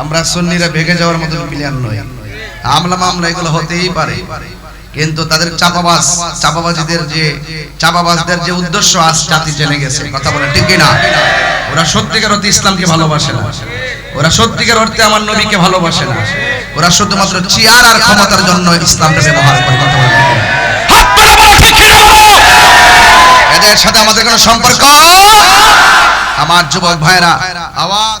আমরা সুন্নিরা ভেগে যাওয়ার মতো প্লেয়ার নই আমলা মামলা এগুলো হতেই পারে। কিন্তু তাদের চাপাবাজ, চাপাবাজিদের যে, চাপাবাজদের যে উদ্দেশ্য আজ জাতি জেনে গেছে, কথা বলে ঠিক না ওরা সত্যিকার অর্থে ইসলামকে ভালোবাসে না। ওরা সত্যিকার অর্থে আমার নবীকে ভালোবাসে না। ওরা শুধুমাত্র চেয়ার আর ক্ষমতার জন্য ইসলামকে ব্যবহার করে কথা বলে? এদের সাথে আমাদের কোনো সম্পর্ক? আমার যুবক ভাইরা আওয়াজ।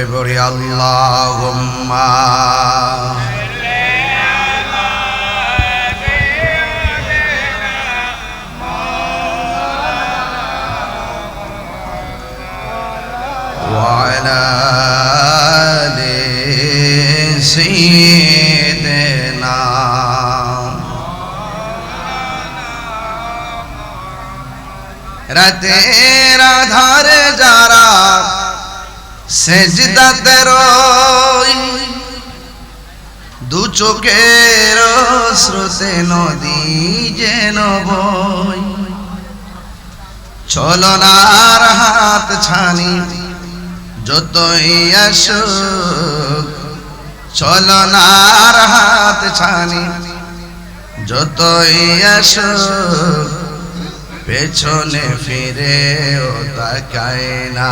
কণ্ঠে বলি আল্লাহুম্মা وعلى آل سيدنا সেজদাতে রই দু চোখের স্রোতে নদী যেন বই। চলনার হাত ছানি, যতই আসুক চলনার হাত ছানি, যতই আসুক, পেছনে ফিরে ও তাকায় না।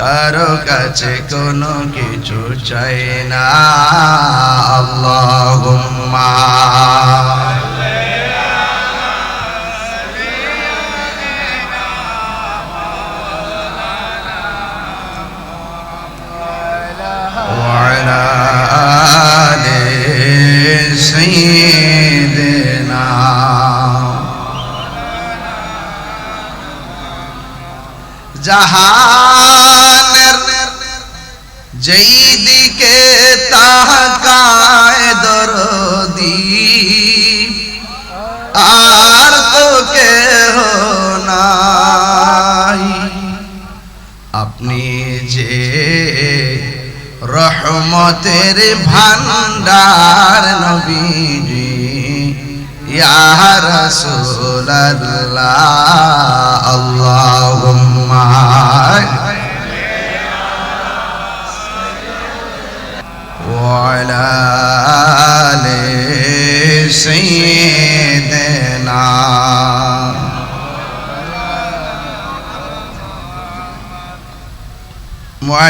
কারও কাছে কোন কিছু চাই না। আল্লাহ जहा যেই দিকে তাকায় দরদি, আর তো কেহ নাই। আপনি যে রহমতের ভান্ডার নবীজি, ইয়া রাসূলুল্লাহ।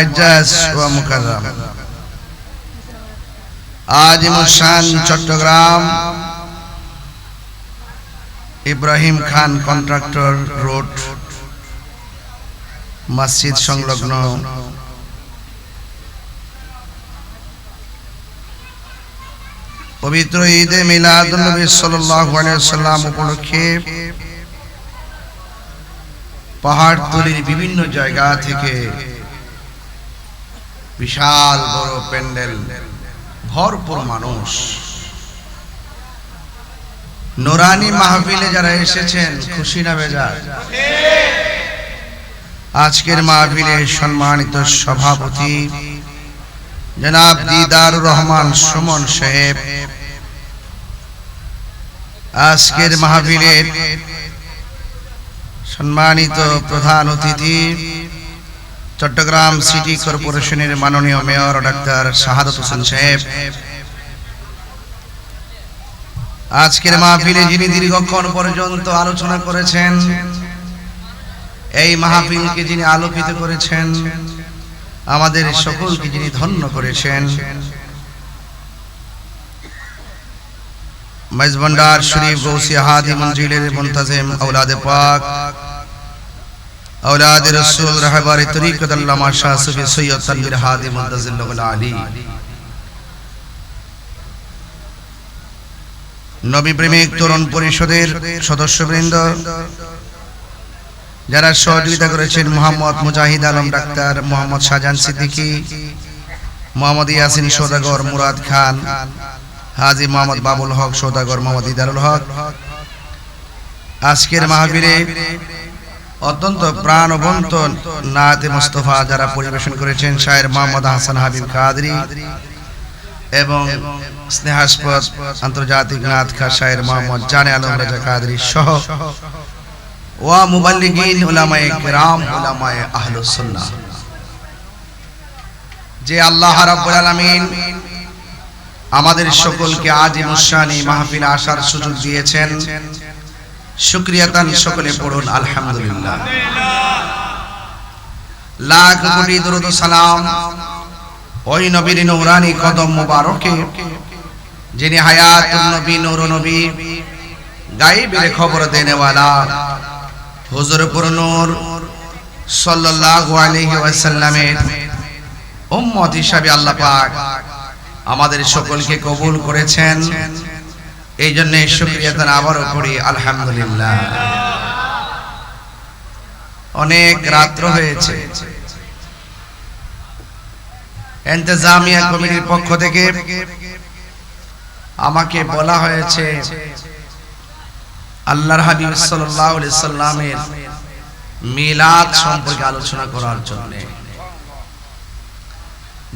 মুআজ্জাজ ওয়া মুকাররম। চট্টগ্রাম ইব্রাহিম খান কন্ট্রাক্টর রোড, মসজিদ সংলগ্ন। পবিত্র ঈদে মিলাদুন্নবী সাল্লাল্লাহু আলাইহি সাল্লাম উপলক্ষে পাহাড়তলির বিভিন্ন জায়গা থেকে বিশাল বড় প্যান্ডেল, ভরপুর মানুষ। নোরানি মাহফিলে যারা এসেছেন, খুশি না বেজার? আজকের মাহফিলে সম্মানিত সভাপতি জনাব দিদারুর রহমান সুমন সাহেব। আজকের মাহফিলের সম্মানিত প্রধান অতিথি চট্টগ্রাম সিটি কর্পোরেশনের মাননীয় মেয়র ডাক্তার শাহাদত হোসেন সাহেব। আজকের মাহফিলে যিনি দীর্ঘক্ষণ পর্যন্ত আলোচনা করেছেন, এই মাহফিলকে যিনি আলোকিত করেছেন, আমাদের সকলকে যিনি ধন্য করেছেন মেজবন্ডার শরীফ গৌসি হাদি মঞ্জিলের মুনতাজিম আওলাদে পাক اولاد رسول رہبر طریقت علامہ شاہ صفی سید تنویر ہادی منتظر اللہ العالی নবী প্রেমিক তরুণ পরিষদের সদস্যবৃন্দ যারা সহযোগিতা করেছেন মোহাম্মদ মুজাহিদ আলম, ডাক্তার মোহাম্মদ শাহজাহান সিদ্দিকি মোহাম্মদ ইয়াসিন সৌদাগর, মুরাদ খান, হাজি মোহাম্মদ বাবুল হক, সৌদাগর মোহাম্মদ ইদারুল হক। আজকের মাহবিরে অত্যন্ত প্রাণবন্ত নাতে মুস্তফা যারা পরিবেশন করেছেন, শায়ের মোহাম্মদ হাসান হাবিব কাদরি এবং স্নেহাস্পদ আন্তর্জাতিক নাথ খা শায়ের মোহাম্মদ জানে আলম রাজা কাদরি সহ ওয়া মুবাল্লিগিন উলামায়ে কিরাম, উলামায়ে আহলুস সুন্নাহ। যে আল্লাহ রাব্বুল আলামিন আমাদের সকলকে আজি মুসানি মাহফিলে আসার সুযোগ দিয়েছেন। শুক্রিয়াতান সকলে পড়ুন আলহামদুলিল্লাহ। লাখ কোটি দরুদ সালাম ওই নবীর নূরানি কদম মুবারকে যিনি হায়াতুন নবী নূর নবী গায়েবের খবর দেনেওয়ালা হুজুর পুর নূর সাল্লাল্লাহু আলাইহি ওয়াসাল্লামের উম্মত হিসাবে আল্লাহ পাক আমাদের সকলকে কবুল করেছেন। এই জন্য শুক্রিয়া তার আবারও করি আলহামদুলিল্লাহ। অনেক রাত্র হয়েছে। এন্তেজামিয়া কমিটির পক্ষ থেকে আমাকে বলা হয়েছে, আল্লাহর হাবিব সাল্লাল্লাহু সাল্লামের মিলাদ সম্পর্কে আলোচনা করার জন্য।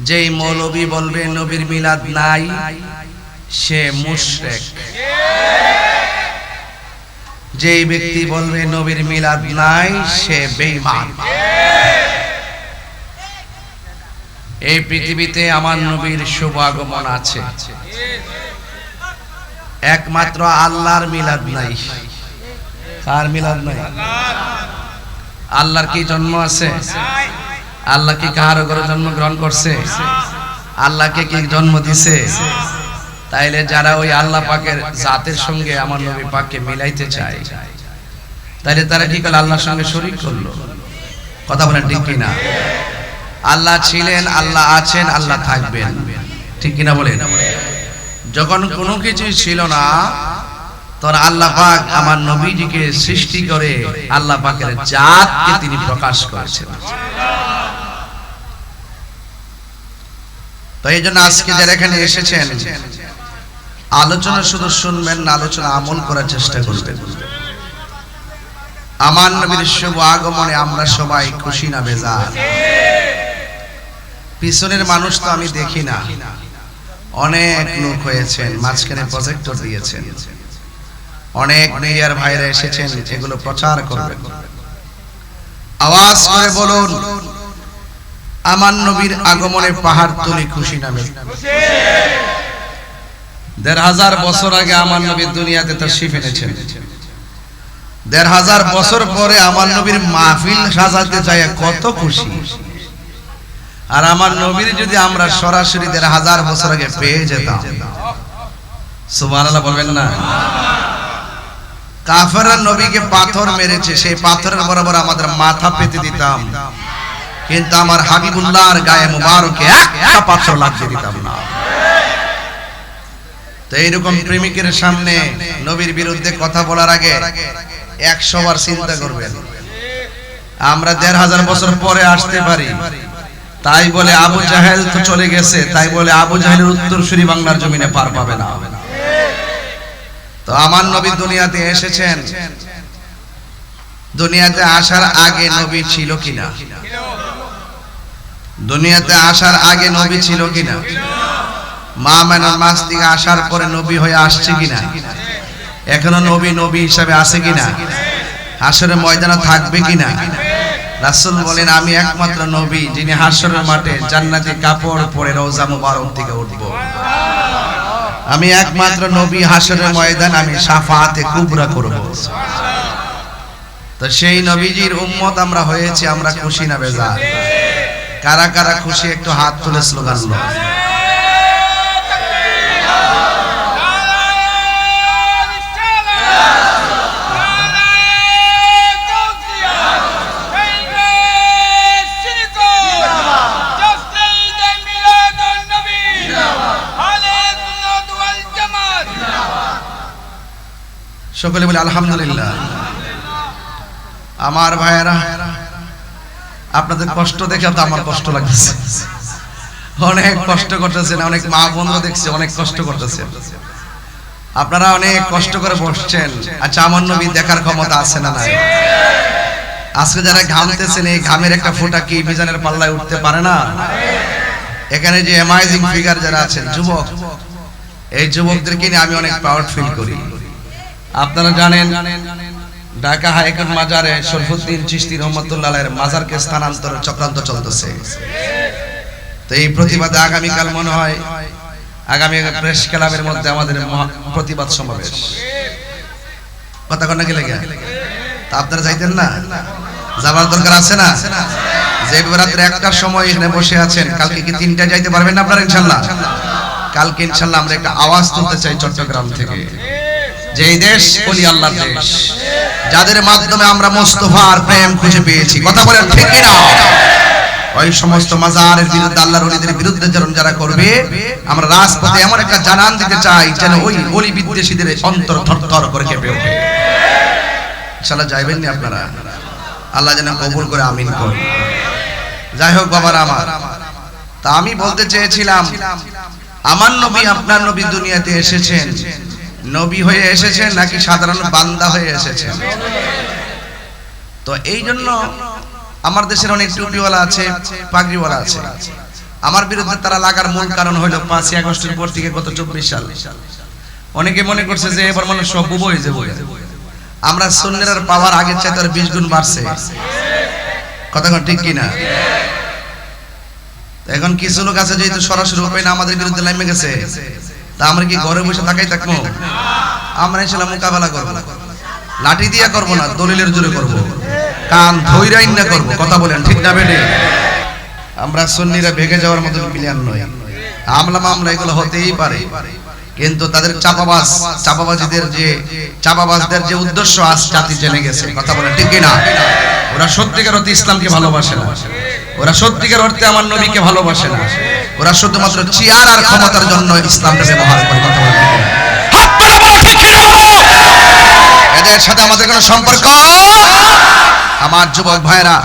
যেই মৌলবী বলবে, নবীর মিলাদ নাই সে মুশরিক। যেই ব্যক্তি বলবে, নবীর মিলাদ নাই সে বেঈমান। এই পৃথিবীতে আমার নবীর শুভ আগমন আছে। একমাত্র আল্লাহর মিলাদ নাই। কার মিলাদ নাই? আল্লাহর কি জন্ম আছে? আল্লাহ কি কাহার ঘরে জন্ম গ্রহণ করছে? আল্লাহকে কি জন্ম দিছে? তাইলে যারা ওই আল্লাহ পাকের জাতের সঙ্গে আমার নবী পাককে মিলাইতে চায়, তাইলে তারা কি করল? আল্লাহর সঙ্গে শরীক করল। কথা বলেন ঠিক কিনা? আল্লাহ ছিলেন, আল্লাহ আছেন, আল্লাহ থাকবেন। ঠিক কিনা বলেন? যখন কোনো কিছু ছিল না, তখন আল্লাহ পাক আমার নবীজিকে সৃষ্টি করে আল্লাহ পাকের জাতকে তিনি প্রকাশ করেছেন। তো এই জন্য আজকে যারা এখানে এসেছেন আলোচনা শুধু শুনবেন না, আলোচনা আমল করার চেষ্টা করবেন। আমার নবীর শুভ আগমনে আমরা সবাই খুশি না বেজার। পিছনের মানুষ তো আমি দেখি না। অনেক লোক হয়েছেন, মাঝখানে প্রজেক্টর দিয়েছেন। অনেক মিডিয়ার ভাইরা এসেছেন, এগুলো প্রচার করবেন। আওয়াজ করে বলুন, আমার নবীর আগমনে পাহাড় তুলি খুশি নামে দেড় হাজার বছর আগে আমার নবীর দুনিয়াতে তার শিফ এনেছেন। দেড় হাজার বছর পরে আমার নবীর মাহফিল সাজাতে চাই কত খুশি। আর আমার নবীর যদি আমরা সরাসরি দেড় হাজার বছর আগে পেয়ে যেতাম। সুবহানাল্লাহ বলবেন না? কাফেররা নবীকে পাথর মেরেছে, সেই পাথরের বরাবর আমাদের মাথা পেতে দিতাম। কিন্তু আমার হাবিবুল্লাহর গায়ে মুবারকে একটা পাথর লাগিয়ে দিতাম না। তো এইরকম প্রেমিকের সামনে নবীর বিরুদ্ধে কথা বলার আগে একশো বার চিন্তা করবেন। আমরা দেড় হাজার বছর পরে আসতে পারি। তাই বলে আবু জাহেল তো চলে গেছে, তাই বলে আবু জাহেলের উত্তরসূরি বাংলার জমিনে পার পাবে না। তো আমার নবী দুনিয়াতে এসেছেন। দুনিয়াতে আসার আগে নবী ছিল কিনা? দুনিয়াতে আসার আগে নবী ছিল কিনা? মা মেনার মাস থেকে আসার পরে নবী হয়ে আসছে কিনা? এখনও নবী নবী হিসাবে আছে কিনা? হাসরের ময়দানে থাকবে কিনা? রাসূল বলেন, আমি একমাত্র নবী যিনি হাসরের মাঠে জান্নাতি কাপড় পরে রওজা মুবারক থেকে উঠব। আমি একমাত্র নবী হাসরের ময়দান আমি শাফাতে কুবরা করব। তো সেই নবীজির উম্মত আমরা হয়েছি, আমরা খুশি না বেজার? কারা কারা খুশি একটু হাত তুলে স্লোগান লো সকলে বলে আলহামদুলিল্লাহ। আমার ভাইয়েরা, আপনাদের কষ্ট দেখে তো আমার কষ্ট লাগছে অনেক কষ্ট করতেছেন, অনেক মা বন্ধু দেখছে, অনেক কষ্ট করতেছেন। আপনারা অনেক কষ্ট করে বসছেন। আচ্ছা আমার নবী দেখার ক্ষমতা আছে না নাই? আজকে যারা ঘামতেছেন, এই ঘামের একটা ফোঁটা কি মিজানের পাল্লায় উঠতে পারে না? এখানে যে অ্যামাইজিং ফিগার যারা আছেন, যুবক, এই যুবকদেরকে নিয়ে আমি অনেক প্রাউড ফিল করি। আপনারা জানেন, ঢাকা হাইকোর্ট মাজারে শরফুদ্দিন চিশতি রহমতুল্লাহ মাজারকে স্থানান্তরের চক্রান্ত চলতেছে। তো এই প্রতিবাদে আগামীকাল মনে হয়, আগামী প্রেস ক্লাবের মধ্যে আমাদের প্রতিবাদ সমাবেশ। কথা কন্যা গেলে তা আপনারা যাইতেন না? যাবার দরকার আছে না? যে রাত্রে একটার সময় এখানে বসে আছেন, কালকে কি তিনটা যাইতে পারবেন না আপনারা ইনশাল্লাহ? কালকে ইনশাল্লাহ আমরা একটা আওয়াজ তুলতে চাই চট্টগ্রাম থেকে। যে এই দেশ বলি আল্লাহর দেশ। যাদের মাধ্যমে আমরা মোস্তফার প্রেম খুঁজে পেয়েছি। কথা বলেন ঠিক কিনা? ওই সমস্ত মাজারের বিরুদ্ধে, আল্লাহর ওলিদের বিরুদ্ধে যেন যারা করবে, আমরা রাজপথে এমন একটা জানান দিতে চাই, যেন ওই ওলি বিদ্বেষীদের অন্তর থরথর করে কেঁপে ওঠে। ইনশাআল্লাহ যাইবেন নি আপনারা? আল্লাহ যেন কবুল করে, আমিন করুন। যাই হোক, বাবার আমার, তা আমি বলতে চেয়েছিলাম, আমার নবী আপনার নবী দুনিয়াতে এসেছেন। নবী হয়ে এসেছেন নাকি সাধারণ বান্দা হয়ে এসেছেন তো এই জন্য আমার দেশের অনেক টুপিওয়ালা আছে, পাগড়িওয়ালা আছে। আমার বিরুদ্ধে তারা লাগার মূল কারণ হলো পাঁচই আগস্টের পর থেকে গত চব্বিশ সাল। অনেকে মনে করছে যে এবার মানুষ সব বুবো হয়ে যাব। আমরা সুন্নের পাওয়ার আগের চাইতে আর বিশ গুণ বাড়ছে। কথা ঠিক কিনা? এখন কিছু লোক আছে যেহেতু সরাসরি উপায় না আমাদের বিরুদ্ধে লাইমে গেছে। তা আমরা কি ঘরে বসে থাকাই থাকব? আমরা ইনশাল্লাহ মোকাবেলা করব। লাঠি দিয়ে করব না, দলিলের জোরে করব। কান ধৈরাইন না করব, কথা বলেন, ঠিক না বেটে আমরা সুন্নিরা ভেগে যাওয়ার মতো প্লেয়ার নই আমলা মামলা এগুলো হতেই পারে। কিন্তু তাদের চাপাবাজ, চাপাবাজিদের যে, চাপাবাজদের যে উদ্দেশ্য আজ জাতি জেনে গেছে, কথা বলেন, ঠিক না ওরা সত্যিকার অর্থে ইসলামকে ভালোবাসে না। ওরা সত্যিকার অর্থে আমার নবীকে ভালোবাসে না। ওরা শুধুমাত্র চেয়ার আর ক্ষমতার জন্য ইসলামটা ব্যবহার করে কথা? এদের সাথে আমাদের কোনো সম্পর্ক আমার যুবক ভাইরা